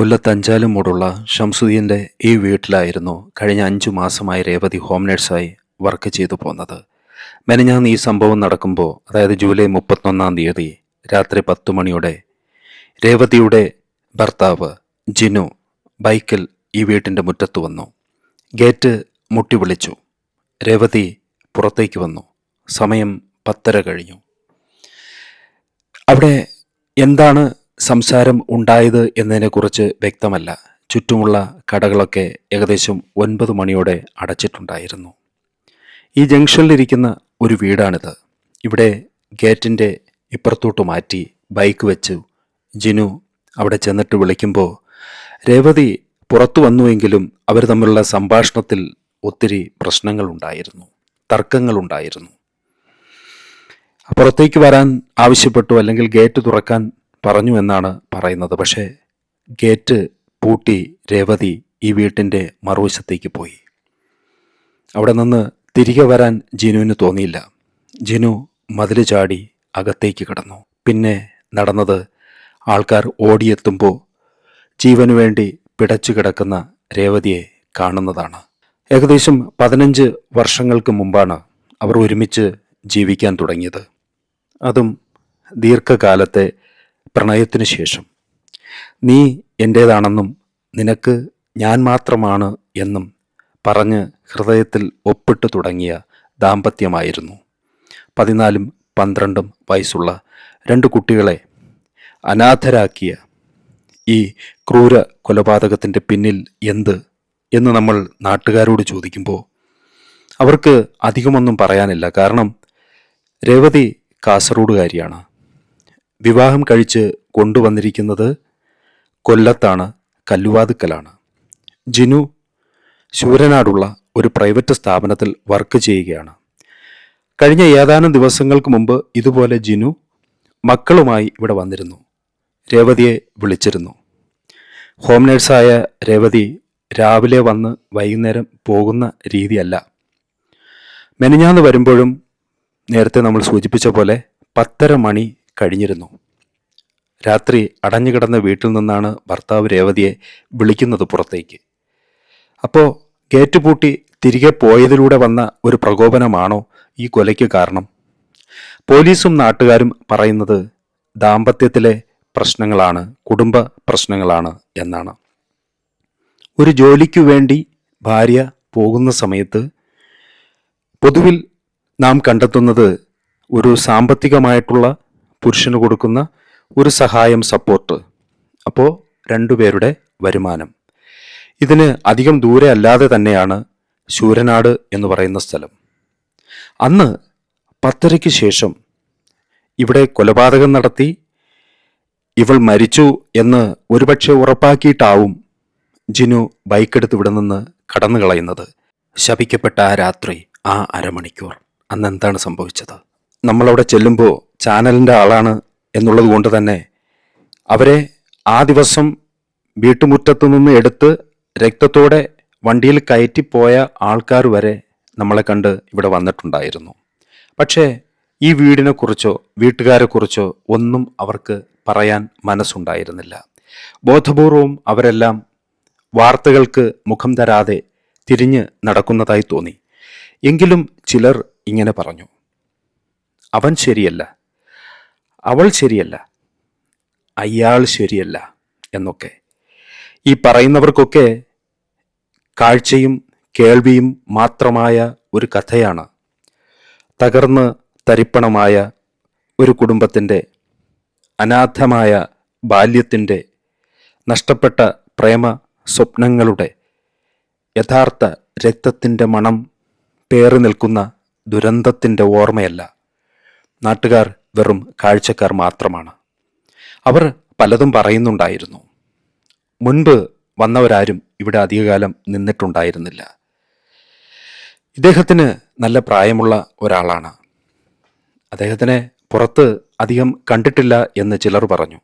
കൊല്ലത്തഞ്ചാലും മൂടുള്ള ഷംസുദ്ദീന്റെ ഈ വീട്ടിലായിരുന്നു കഴിഞ്ഞ അഞ്ചു മാസമായി രേവതി ഹോം നേഴ്സായി വർക്ക് ചെയ്തു പോന്നത്. മെനഞ്ഞാന്ന് ഈ സംഭവം നടക്കുമ്പോൾ അതായത് ജൂലൈ മുപ്പത്തൊന്നാം തീയതി രാത്രി പത്തു മണിയോടെ രേവതിയുടെ ഭർത്താവ് ജിനു ബൈക്കിൽ ഈ വീട്ടിന്റെ മുറ്റത്ത് വന്നു. ഗേറ്റ് മുട്ടി വിളിച്ചു. രേവതി പുറത്തേക്ക് വന്നു. സമയം പത്തര കഴിഞ്ഞു. അവിടെ എന്താണ് സംസാരം ഉണ്ടായത് എന്നതിനെക്കുറിച്ച് വ്യക്തമല്ല. ചുറ്റുമുള്ള കടകളൊക്കെ ഏകദേശം ഒൻപത് മണിയോടെ അടച്ചിട്ടുണ്ടായിരുന്നു. ഈ ജംഗ്ഷനിലിരിക്കുന്ന ഒരു വീടാണിത്. ഇവിടെ ഗേറ്റിന്റെ ഇപ്പുറത്തോട്ട് മാറ്റി ബൈക്ക് വെച്ചു. ജിനു അവിടെ ചെന്നിട്ട് വിളിക്കുമ്പോൾ രേവതി പുറത്തു വന്നുവെങ്കിലും അവർ തമ്മിലുള്ള സംഭാഷണത്തിൽ ഒത്തിരി പ്രശ്നങ്ങളുണ്ടായിരുന്നു തർക്കങ്ങളുണ്ടായിരുന്നു പുറത്തേക്ക് വരാൻ ആവശ്യപ്പെട്ടു അല്ലെങ്കിൽ ഗേറ്റ് തുറക്കാൻ പറഞ്ഞു എന്നാണ് പറയുന്നത്. പക്ഷേ ഗേറ്റ് പൂട്ടി രേവതി ഈ വീട്ടിന്റെ മറുവശത്തേക്ക് പോയി. അവിടെ നിന്ന് തിരികെ വരാൻ ജിനുവിന് തോന്നിയില്ല. ജിനു മതിൽ ചാടി അകത്തേക്ക് കടന്നു. പിന്നെ നടന്നത് ആൾക്കാർ ഓടിയെത്തുമ്പോൾ ജീവനു വേണ്ടി പിടച്ചു കിടക്കുന്ന രേവതിയെ കാണുന്നതാണ്. ഏകദേശം പതിനഞ്ച് വർഷങ്ങൾക്ക് മുമ്പാണ് അവർ ഒരുമിച്ച് ജീവിക്കാൻ തുടങ്ങിയത്. അതും ദീർഘകാലത്തെ പ്രണയത്തിനു ശേഷം. നീ എന്റേതാണെന്നും നിനക്ക് ഞാൻ മാത്രമാണ് എന്നും പറഞ്ഞ് ഹൃദയത്തിൽ ഒപ്പിട്ടു തുടങ്ങിയ ദാമ്പത്യമായിരുന്നു. പതിനാലും പന്ത്രണ്ടും വയസ്സുള്ള രണ്ട് കുട്ടികളെ അനാഥരാക്കിയ ഈ ക്രൂര കൊലപാതകത്തിന്റെ പിന്നിൽ എന്ത്? എന്ന് നമ്മൾ നാട്ടുകാരോട് ചോദിക്കുമ്പോൾ അവർക്ക് അധികമൊന്നും പറയാനില്ല. കാരണം രേവതി കാസർഗോഡുകാരിയാണ്. വിവാഹം കഴിച്ച് കൊണ്ടുവന്നിരിക്കുന്നത് കൊല്ലത്താണ് കല്ലുവാതുക്കലാണ്. ജിനു ശൂരനാടുള്ള ഒരു പ്രൈവറ്റ് സ്ഥാപനത്തിൽ വർക്ക് ചെയ്യുകയാണ്. കഴിഞ്ഞ ഏതാനും ദിവസങ്ങൾക്ക് മുമ്പ് ഇതുപോലെ ജിനു മക്കളുമായി ഇവിടെ വന്നിരുന്നു. രേവതിയെ വിളിച്ചിരുന്നു. ഹോം നേഴ്സായ രേവതി രാവിലെ വന്ന് വൈകുന്നേരം പോകുന്ന രീതിയല്ല. മെനഞ്ഞാന്ന് വരുമ്പോഴും നേരത്തെ നമ്മൾ സൂചിപ്പിച്ച പോലെ പത്തര മണി കഴിഞ്ഞിരുന്നു. രാത്രി അടഞ്ഞുകിടന്ന വീട്ടിൽ നിന്നാണ് ഭർത്താവ് രേവതിയെ വിളിക്കുന്നത് പുറത്തേക്ക്. അപ്പോൾ ഗേറ്റ് പൂട്ടി തിരികെ പോയതിലൂടെ വന്ന ഒരു പ്രകോപനമാണോ ഈ കൊലയ്ക്ക് കാരണം? പോലീസും നാട്ടുകാരും പറയുന്നത് ദാമ്പത്യത്തിലെ പ്രശ്നങ്ങളാണ് കുടുംബ പ്രശ്നങ്ങളാണ് എന്നാണ്. ഒരു ജോലിക്കു വേണ്ടി ഭാര്യ പോകുന്ന സമയത്ത് പൊതുവിൽ നാം കണ്ടെത്തുന്നത് ഒരു സാമ്പത്തികമായിട്ടുള്ള പുരുഷന് കൊടുക്കുന്ന ഒരു സഹായം സപ്പോർട്ട് അപ്പോൾ രണ്ടുപേരുടെ വരുമാനം. ഇതിന് അധികം ദൂരെ അല്ലാതെ തന്നെയാണ് ശൂരനാട് എന്ന് പറയുന്ന സ്ഥലം. അന്ന് പത്തരയ്ക്ക് ശേഷം ഇവിടെ കൊലപാതകം നടത്തി ഇവൾ മരിച്ചു എന്ന് ഒരുപക്ഷെ ഉറപ്പാക്കിയിട്ടാവും ജിനു ബൈക്കെടുത്ത് ഇവിടെ നിന്ന് കടന്നു കളയുന്നത് ശപിക്കപ്പെട്ട ആ രാത്രി ആ അരമണിക്കൂർ. അന്ന് എന്താണ് സംഭവിച്ചത്? നമ്മളവിടെ ചെല്ലുമ്പോൾ ചാനലിന്റെ ആളാണ് എന്നുള്ളത് കൊണ്ട് തന്നെ അവരെ ആ ദിവസം വീട്ടുമുറ്റത്തു നിന്ന് എടുത്ത് രക്തത്തോടെ വണ്ടിയിൽ കയറ്റിപ്പോയ ആൾക്കാർ വരെ നമ്മളെ കണ്ട് ഇവിടെ വന്നിട്ടുണ്ടായിരുന്നു. പക്ഷേ ഈ വീടിനെക്കുറിച്ചോ വീട്ടുകാരെക്കുറിച്ചോ ഒന്നും അവർക്ക് പറയാൻ മനസ്സുണ്ടായിരുന്നില്ല. ബോധപൂർവം അവരെല്ലാം വാർത്തകൾക്ക് മുഖം തരാതെ തിരിഞ്ഞ് നടക്കുന്നതായി തോന്നി. എങ്കിലും ചിലർ ഇങ്ങനെ പറഞ്ഞു. അവൻ ശരിയല്ല. അവൾ ശരിയല്ല. അയാൾ ശരിയല്ല എന്നൊക്കെ. ഈ പറയുന്നവർക്കൊക്കെ കാഴ്ചയും കേൾവിയും മാത്രമായ ഒരു കഥയാണ്. തകർന്ന് തരിപ്പണമായ ഒരു കുടുംബത്തിന്റെ അനാഥമായ ബാല്യത്തിന്റെ നഷ്ടപ്പെട്ട പ്രേമ സ്വപ്നങ്ങളുടെ യഥാർത്ഥ രക്തത്തിന്റെ മണം പേറി നിൽക്കുന്ന ദുരന്തത്തിന്റെ ഓർമ്മയല്ല. നാട്ടുകാർ വെറും കാഴ്ചക്കാർ മാത്രമാണ്. അവർ പലതും പറയുന്നുണ്ടായിരുന്നു. മുൻപ് വന്നവരാരും ഇവിടെ അധികകാലം നിന്നിട്ടുണ്ടായിരുന്നില്ല. ഇദ്ദേഹത്തിന് നല്ല പ്രായമുള്ള ഒരാളാണ്. അദ്ദേഹത്തിനെ പുറത്ത് അധികം കണ്ടിട്ടില്ല എന്ന് ചിലർ പറഞ്ഞു.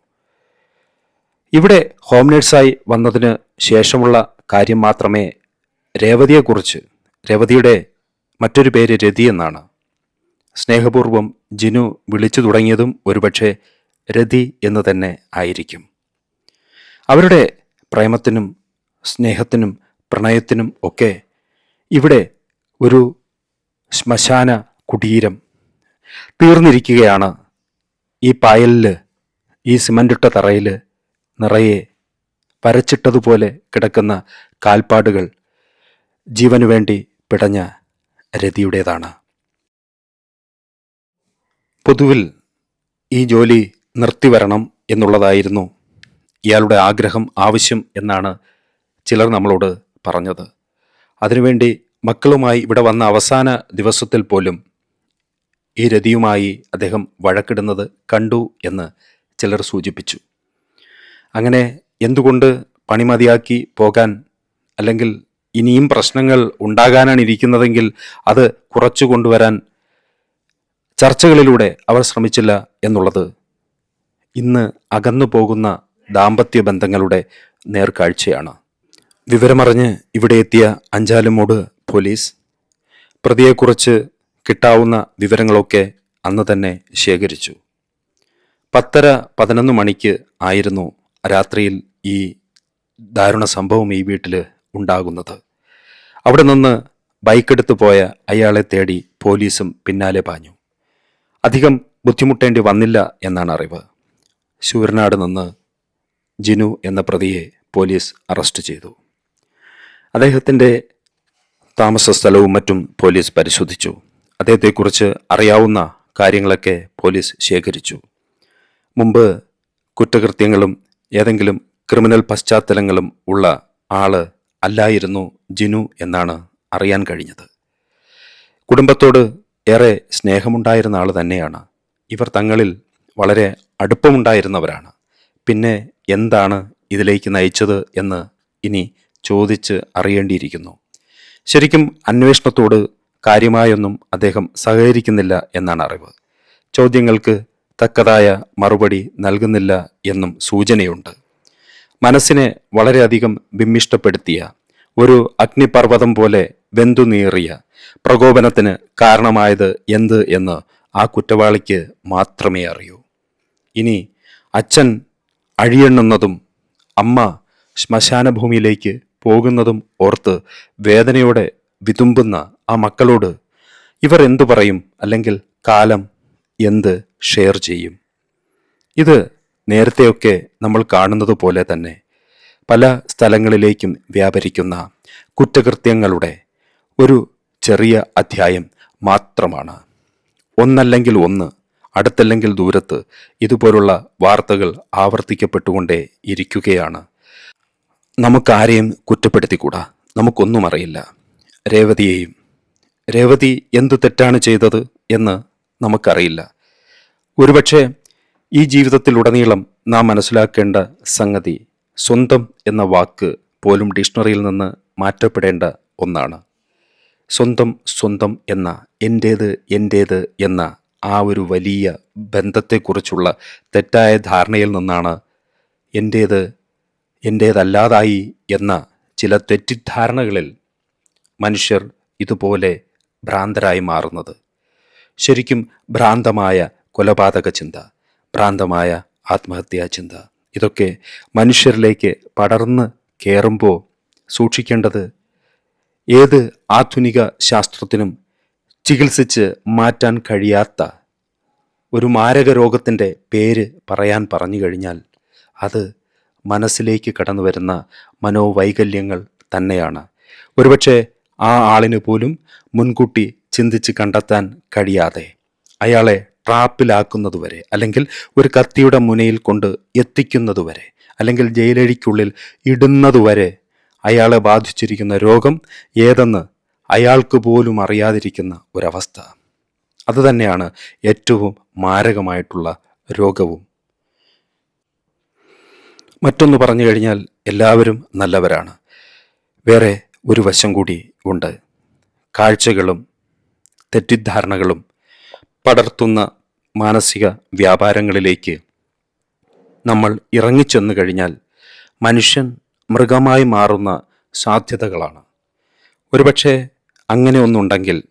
ഇവിടെ ഹോം നേഴ്സായി വന്നതിന് ശേഷമുള്ള കാര്യം മാത്രമേ രേവതിയെക്കുറിച്ച് രേവതിയുടെ മറ്റൊരു പേര് രതി എന്നാണ്. സ്നേഹപൂർവം ജിനു വിളിച്ചു തുടങ്ങിയതും ഒരുപക്ഷെ രതി എന്ന് തന്നെ ആയിരിക്കും. അവരുടെ പ്രേമത്തിനും സ്നേഹത്തിനും പ്രണയത്തിനും ഒക്കെ ഇവിടെ ഒരു ശ്മശാന കുടീരം തീർന്നിരിക്കുകയാണ്. ഈ പായലിൽ ഈ സിമന്റിട്ട തറയിൽ നിറയെ വരച്ചിട്ടതുപോലെ കിടക്കുന്ന കാൽപ്പാടുകൾ ജീവനു വേണ്ടി പിടഞ്ഞ രതിയുടേതാണ്. പൊതുവിൽ ഈ ജോലി നിർത്തിവരണം എന്നുള്ളതായിരുന്നു ഇയാളുടെ ആഗ്രഹം ആവശ്യം എന്നാണ് ചിലർ നമ്മളോട് പറഞ്ഞത്. അതിനുവേണ്ടി മക്കളുമായി ഇവിടെ വന്ന അവസാന ദിവസത്തിൽ പോലും ഈ രതിയുമായി അദ്ദേഹം വഴക്കിടുന്നത് കണ്ടു എന്ന് ചിലർ സൂചിപ്പിച്ചു. അങ്ങനെ എന്തുകൊണ്ട് പണി മതിയാക്കി പോകാൻ അല്ലെങ്കിൽ ഇനിയും പ്രശ്നങ്ങൾ ഉണ്ടാകാനാണ് ഇരിക്കുന്നതെങ്കിൽ അത് കുറച്ചു കൊണ്ടുവരാൻ ചർച്ചകളിലൂടെ അവർ ശ്രമിച്ചില്ല എന്നുള്ളത്. ഇന്ന് അകന്നു പോകുന്ന ദാമ്പത്യ ബന്ധങ്ങളുടെ നേർക്കാഴ്ചയാണ്. വിവരമറിഞ്ഞ് ഇവിടെ എത്തിയ അഞ്ചാലുമോട് പോലീസ്. പ്രതിയെക്കുറിച്ച് കിട്ടാവുന്ന വിവരങ്ങളൊക്കെ അന്ന് തന്നെ ശേഖരിച്ചു. പത്തര പതിനൊന്ന് മണിക്ക് ആയിരുന്നു രാത്രിയിൽ ഈ ദാരുണ സംഭവം ഈ വീട്ടിൽ ഉണ്ടാകുന്നത്. അവിടെ നിന്ന് ബൈക്കെടുത്ത് പോയ അയാളെ തേടി പോലീസും പിന്നാലെ പാഞ്ഞു. അധികം ബുദ്ധിമുട്ടേണ്ടി വന്നില്ല എന്നാണ് അറിവ്. ശൂരനാട് നിന്ന് ജിനു എന്ന പ്രതിയെ പോലീസ് അറസ്റ്റ് ചെയ്തു. അദ്ദേഹത്തിന്റെ താമസ സ്ഥലവും മറ്റും പോലീസ് പരിശോധിച്ചു. അദ്ദേഹത്തെക്കുറിച്ച് അറിയാവുന്ന കാര്യങ്ങളൊക്കെ പോലീസ് ശേഖരിച്ചു. മുമ്പ് കുറ്റകൃത്യങ്ങളും ഏതെങ്കിലും ക്രിമിനൽ പശ്ചാത്തലങ്ങളും ഉള്ള ആൾ അല്ലായിരുന്നു ജിനു എന്നാണ് അറിയാൻ കഴിഞ്ഞത്. കുടുംബത്തോട് ഏറെ സ്നേഹമുണ്ടായിരുന്ന ആൾ തന്നെയാണ്. ഇവർ തങ്ങളിൽ വളരെ അടുപ്പമുണ്ടായിരുന്നവരാണ്. പിന്നെ എന്താണ് ഇതിലേക്ക് നയിച്ചത് എന്ന് ഇനി ചോദിച്ച് അറിയേണ്ടിയിരിക്കുന്നു. ശരിക്കും അന്വേഷണത്തോട് കാര്യമായൊന്നും അദ്ദേഹം സഹകരിക്കുന്നില്ല എന്നാണ് അറിവ്. ചോദ്യങ്ങൾക്ക് തക്കതായ മറുപടി നൽകുന്നില്ല എന്നും സൂചനയുണ്ട്. മനസ്സിനെ വളരെയധികം വിമ്മിഷ്ടപ്പെടുത്തിയ ഒരു അഗ്നിപർവതം പോലെ വെന്തുനീറിയ പ്രകോപനത്തിന് കാരണമായത് എന്ത് എന്ന് ആ കുറ്റവാളിക്ക് മാത്രമേ അറിയൂ. ഇനി അച്ഛൻ അഴിയെണ്ണുന്നതും അമ്മ ശ്മശാനഭൂമിയിലേക്ക് പോകുന്നതും ഓർത്ത് വേദനയോടെ വിതുമ്പുന്ന ആ മക്കളോട് ഇവർ എന്തു പറയും അല്ലെങ്കിൽ കാലം എന്ത് ഷെയർ ചെയ്യും? ഇത് നേരത്തെയൊക്കെ നമ്മൾ കാണുന്നത് പോലെ തന്നെ പല സ്ഥലങ്ങളിലേക്കും വ്യാപരിക്കുന്ന കുറ്റകൃത്യങ്ങളുടെ ഒരു ചെറിയ അധ്യായം മാത്രമാണ്. ഒന്നല്ലെങ്കിൽ ഒന്ന് അടുത്തല്ലെങ്കിൽ ദൂരത്ത് ഇതുപോലുള്ള വാർത്തകൾ ആവർത്തിക്കപ്പെട്ടുകൊണ്ടേ ഇരിക്കുകയാണ്. നമുക്കാരെയും കുറ്റപ്പെടുത്തിക്കൂടാ? നമുക്കൊന്നും അറിയില്ല. രേവതിയെയും രേവതി എന്തു തെറ്റാണ് ചെയ്തത് എന്ന് നമുക്കറിയില്ല. ഒരുപക്ഷെ ഈ ജീവിതത്തിലുടനീളം നാം മനസ്സിലാക്കേണ്ട സംഗതി സ്വന്തം എന്ന വാക്ക് പോലും ഡിക്ഷണറിയിൽ നിന്ന് മാറ്റപ്പെടേണ്ട ഒന്നാണ്. സ്വന്തം സ്വന്തം എന്ന എന്റേത് എന്റേത് എന്ന ആ ഒരു വലിയ ബന്ധത്തെക്കുറിച്ചുള്ള തെറ്റായ ധാരണയിൽ നിന്നാണ് എന്റേത് എന്റേതല്ലാതായി എന്ന ചില തെറ്റിദ്ധാരണകളിൽ മനുഷ്യർ ഇതുപോലെ ഭ്രാന്തരായി മാറുന്നത്. ശരിക്കും ഭ്രാന്തമായ കൊലപാതക ചിന്ത ഭ്രാന്തമായ ആത്മഹത്യാ ചിന്ത. ഇതൊക്കെ മനുഷ്യരിലേക്ക് പടർന്ന് കയറുമ്പോൾ സൂക്ഷിക്കേണ്ടത് ഏത് ആധുനിക ശാസ്ത്രത്തിനും ചികിത്സിച്ച് മാറ്റാൻ കഴിയാത്ത ഒരു മാരക രോഗത്തിന്റെ പേര് പറയാൻ പറഞ്ഞു കഴിഞ്ഞാൽ അത് മനസ്സിലേക്ക് കടന്നു വരുന്ന മനോവൈകല്യങ്ങൾ തന്നെയാണ്. ഒരുപക്ഷെ ആ ആളിന് പോലും മുൻകൂട്ടി ചിന്തിച്ച് കണ്ടെത്താൻ കഴിയാതെ അയാളെ ട്രാപ്പിലാക്കുന്നതുവരെ അല്ലെങ്കിൽ ഒരു കത്തിയുടെ മുനയിൽ കൊണ്ട് എത്തിക്കുന്നതുവരെ അല്ലെങ്കിൽ ജയിലഴിക്കുള്ളിൽ ഇടുന്നതുവരെ അയാളെ ബാധിച്ചിരിക്കുന്ന രോഗം ഏതെന്ന് അയാൾക്ക് പോലും അറിയാതിരിക്കുന്ന ഒരവസ്ഥ. അതുതന്നെയാണ് ഏറ്റവും മാരകമായിട്ടുള്ള രോഗവും. മറ്റൊന്ന് പറഞ്ഞു കഴിഞ്ഞാൽ എല്ലാവരും നല്ലവരാണ്. വേറെ ഒരു വശം കൂടി ഉണ്ട്. കാഴ്ചകളും തെറ്റിദ്ധാരണകളും പടർത്തുന്ന മാനസിക വ്യാപാരങ്ങളിലേക്ക് നമ്മൾ ഇറങ്ങിച്ചെന്നു കഴിഞ്ഞാൽ മനുഷ്യൻ മൃഗമായി മാറുന്ന സാധ്യതകളാണ്. ഒരുപക്ഷെ അങ്ങനെ ഒന്നുണ്ടെങ്കിൽ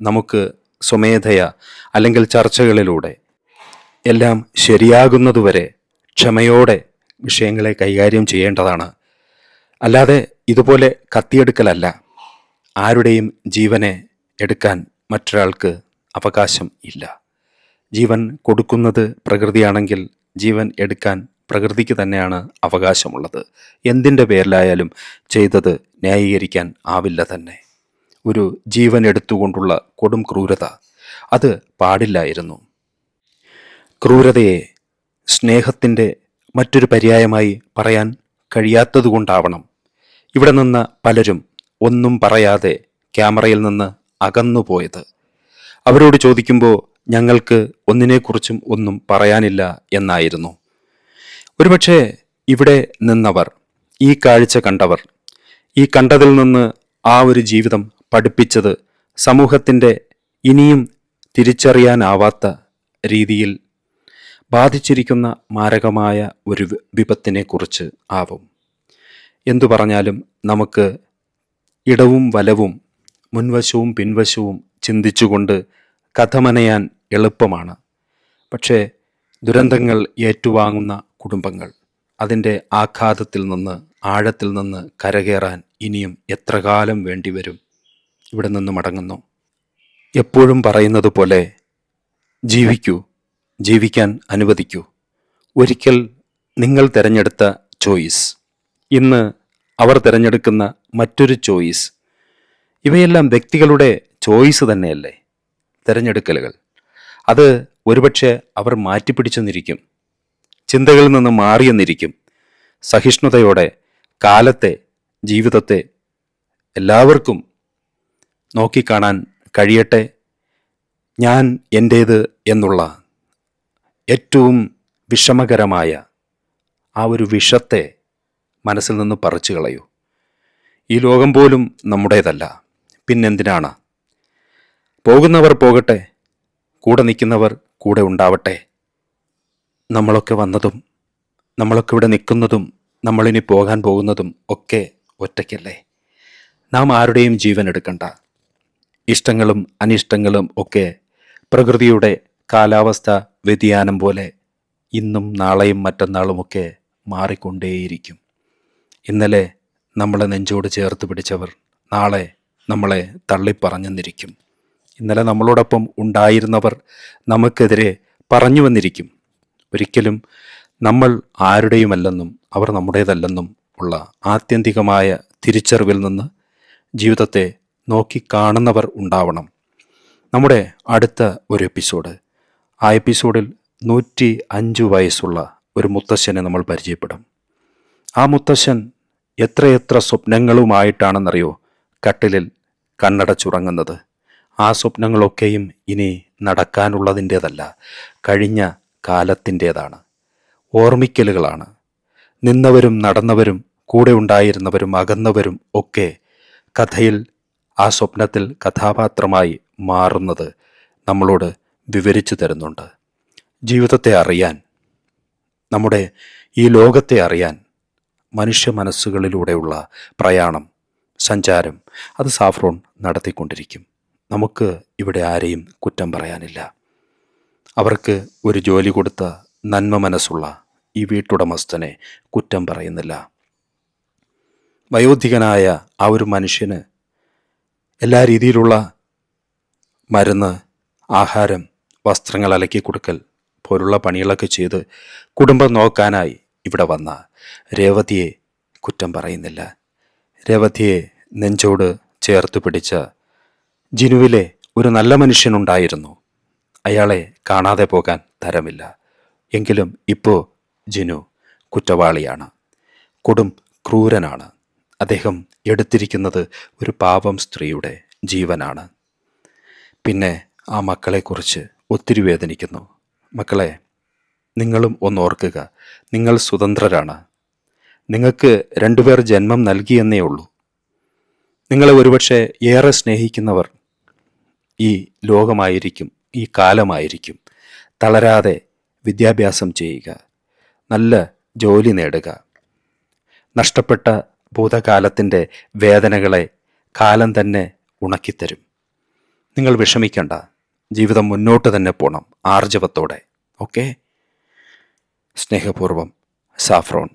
നമുക്ക് സ്വമേധയ അല്ലെങ്കിൽ ചർച്ചകളിലൂടെ എല്ലാം ശരിയാകുന്നതുവരെ ക്ഷമയോടെ വിഷയങ്ങളെ കൈകാര്യം ചെയ്യേണ്ടതാണ്. അല്ലാതെ ഇതുപോലെ കത്തിയെടുക്കലല്ല. ആരുടെയും ജീവനെ എടുക്കാൻ മറ്റൊരാൾക്ക് അവകാശം ഇല്ല. ജീവൻ കൊടുക്കുന്നത് പ്രകൃതിയാണെങ്കിൽ ജീവൻ എടുക്കാൻ പ്രകൃതിക്ക് തന്നെയാണ് അവകാശമുള്ളത്. എന്തിന്റെ പേരിലായാലും ചെയ്തത് ന്യായീകരിക്കാൻ ആവില്ല തന്നെ. ഒരു ജീവൻ എടുത്തുകൊണ്ടുള്ള കൊടും ക്രൂരത. അത് പാടില്ലായിരുന്നു. ക്രൂരതയെ സ്നേഹത്തിന്റെ മറ്റൊരു പര്യായമായി പറയാൻ കഴിയാത്തതുകൊണ്ടാവണം. ഇവിടെ നിന്ന് പലരും ഒന്നും പറയാതെ ക്യാമറയിൽ നിന്ന് അകന്നുപോയത്. അവരോട് ചോദിക്കുമ്പോൾ ഞങ്ങൾക്ക് ഒന്നിനെക്കുറിച്ചും ഒന്നും പറയാനില്ല എന്നായിരുന്നു. ഒരുപക്ഷെ ഇവിടെ നിന്നവർ ഈ കാഴ്ച കണ്ടവർ ഈ കണ്ടതിൽ നിന്ന് ആ ഒരു ജീവിതം പഠിപ്പിച്ചത് സമൂഹത്തിന്റെ ഇനിയും തിരിച്ചറിയാനാവാത്ത രീതിയിൽ ബാധിച്ചിരിക്കുന്ന മാരകമായ ഒരു വിപത്തിനെക്കുറിച്ച് ആവും. എന്തു പറഞ്ഞാലും നമുക്ക് ഇടവും വലവും മുൻവശവും പിൻവശവും ചിന്തിച്ചുകൊണ്ട് കഥമനയാൻ എളുപ്പമാണ്. പക്ഷേ ദുരന്തങ്ങൾ ഏറ്റുവാങ്ങുന്ന കുടുംബങ്ങൾ. അതിന്റെ ആഘാതത്തിൽ നിന്ന് ആഴത്തിൽ നിന്ന് കരകയറാൻ ഇനിയും എത്ര കാലം വേണ്ടിവരും? ഇവിടെ നിന്ന് മടങ്ങുന്നു. എപ്പോഴും പറയുന്നത് പോലെ ജീവിക്കൂ ജീവിക്കാൻ അനുവദിക്കൂ. ഒരിക്കൽ നിങ്ങൾ തിരഞ്ഞെടുത്ത ചോയ്സ്. ഇന്ന് അവർ തിരഞ്ഞെടുക്കുന്ന മറ്റൊരു ചോയ്സ്. ഇവയെല്ലാം വ്യക്തികളുടെ ചോയ്സ് തന്നെയല്ലേ? തിരഞ്ഞെടുക്കലുകൾ. അത് ഒരുപക്ഷെ അവർ മാറ്റിപ്പിടിച്ചെന്നിരിക്കും. ചിന്തകളിൽ നിന്ന് മാറിയെന്നിരിക്കും. സഹിഷ്ണുതയോടെ കാലത്തെ ജീവിതത്തെ എല്ലാവർക്കും നോക്കിക്കാണാൻ കഴിയട്ടെ. ഞാൻ എന്റേത് എന്നുള്ള ഏറ്റവും വിഷമകരമായ ആ ഒരു വിഷത്തെ മനസ്സിൽ നിന്ന് പറിച്ചു കളയൂ. ഈ ലോകം പോലും നമ്മുടേതല്ല. പിന്നെന്തിനാണ്? പോകുന്നവർ പോകട്ടെ കൂടെ നിൽക്കുന്നവർ കൂടെ ഉണ്ടാവട്ടെ. നമ്മളൊക്കെ വന്നതും നമ്മളൊക്കെ ഇവിടെ നിൽക്കുന്നതും നമ്മളിനി പോകാൻ പോകുന്നതും ഒക്കെ ഒറ്റയ്ക്കല്ലേ? നാം ആരുടെയും ജീവൻ എടുക്കണ്ട. ഇഷ്ടങ്ങളും അനിഷ്ടങ്ങളും ഒക്കെ പ്രകൃതിയുടെ കാലാവസ്ഥ വ്യതിയാനം പോലെ ഇന്നും നാളെയും മറ്റന്നാളുമൊക്കെ മാറിക്കൊണ്ടേയിരിക്കും. ഇന്നലെ നമ്മളെ നെഞ്ചോട് ചേർത്ത് പിടിച്ചവർ നാളെ നമ്മളെ തള്ളിപ്പറഞ്ഞെന്നിരിക്കും. ഇന്നലെ നമ്മളോടൊപ്പം ഉണ്ടായിരുന്നവർ നമുക്കെതിരെ പറഞ്ഞു വന്നിരിക്കും. ഒരിക്കലും നമ്മൾ ആരുടെയുമല്ലെന്നും അവർ നമ്മുടേതല്ലെന്നും ഉള്ള ആത്യന്തികമായ തിരിച്ചറിവിൽ നിന്ന് ജീവിതത്തെ നോക്കിക്കാണുന്നവർ ഉണ്ടാവണം. നമ്മുടെ അടുത്ത ഒരു എപ്പിസോഡ്. ആ എപ്പിസോഡിൽ നൂറ്റി അഞ്ച് വയസ്സുള്ള ഒരു മുത്തശ്ശനെ നമ്മൾ പരിചയപ്പെടും. ആ മുത്തശ്ശൻ എത്രയെത്ര സ്വപ്നങ്ങളുമായിട്ടാണെന്നറിയോ കട്ടിലിൽ കണ്ണടച്ചുറങ്ങുന്നത്. ആ സ്വപ്നങ്ങളൊക്കെയും ഇനി നടക്കാനുള്ളതിന്റേതല്ല. കഴിഞ്ഞ കാലത്തിന്റേതാണ്. ഓർമ്മിക്കലുകളാണ്. നിന്നവരും നടന്നവരും കൂടെ ഉണ്ടായിരുന്നവരും അകന്നവരും ഒക്കെ കഥയിൽ ആ സ്വപ്നത്തിൽ കഥാപാത്രമായി മാറുന്നത് നമ്മളോട് വിവരിച്ചു തരുന്നുണ്ട്. ജീവിതത്തെ അറിയാൻ നമ്മുടെ ഈ ലോകത്തെ അറിയാൻ മനുഷ്യ മനസ്സുകളിലൂടെയുള്ള പ്രയാണം സഞ്ചാരം അത് സാഫ്രോൺ നടത്തിക്കൊണ്ടിരിക്കും. നമുക്ക് ഇവിടെ ആരെയും കുറ്റം പറയാനില്ല. അവർക്ക് ഒരു ജോലി കൊടുത്ത നന്മ മനസ്സുള്ള ഈ വീട്ടുടമസ്ഥനെ കുറ്റം പറയുന്നില്ല. വയോധികനായ ആ ഒരു മനുഷ്യന് എല്ലാ രീതിയിലുള്ള മരുന്ന് ആഹാരം വസ്ത്രങ്ങൾ അലക്കി കൊടുക്കൽ പോലുള്ള പണികളൊക്കെ ചെയ്ത് കുടുംബം നോക്കാനായി ഇവിടെ വന്ന രേവതിയെ കുറ്റം പറയുന്നില്ല. രേവതിയെ നെഞ്ചോട് ചേർത്ത് പിടിച്ച ജിനുവിലെ ഒരു നല്ല മനുഷ്യനുണ്ടായിരുന്നു. അയാളെ കാണാതെ പോകാൻ തരമില്ല. എങ്കിലും ഇപ്പോൾ ജിനു കുറ്റവാളിയാണ്. കൊടും ക്രൂരനാണ്. അദ്ദേഹം എടുത്തിരിക്കുന്നത് ഒരു പാവം സ്ത്രീയുടെ ജീവനാണ്. പിന്നെ ആ മക്കളെക്കുറിച്ച് ഒത്തിരി വേദനിക്കുന്നു. മക്കളെ നിങ്ങളും ഒന്ന് ഓർക്കുക. നിങ്ങൾ സ്വതന്ത്രരാണ്. നിങ്ങൾക്ക് രണ്ടുപേർ ജന്മം നൽകിയെന്നേ ഉള്ളൂ. നിങ്ങളെ ഒരുപക്ഷെ ഏറെ സ്നേഹിക്കുന്നവർ ഈ ലോകമായിരിക്കും. ഈ കാലമായിരിക്കും. തളരാതെ വിദ്യാഭ്യാസം ചെയ്യുക. നല്ല ജോലി നേടുക. നഷ്ടപ്പെട്ട ഭൂതകാലത്തിന്റെ വേദനകളെ കാലം തന്നെ ഉണക്കിത്തരും. നിങ്ങൾ വിഷമിക്കണ്ട. ജീവിതം മുന്നോട്ട് തന്നെ പോണം ആർജവത്തോടെ. ഓക്കെ? സ്നേഹപൂർവം സാഫ്രോൺ.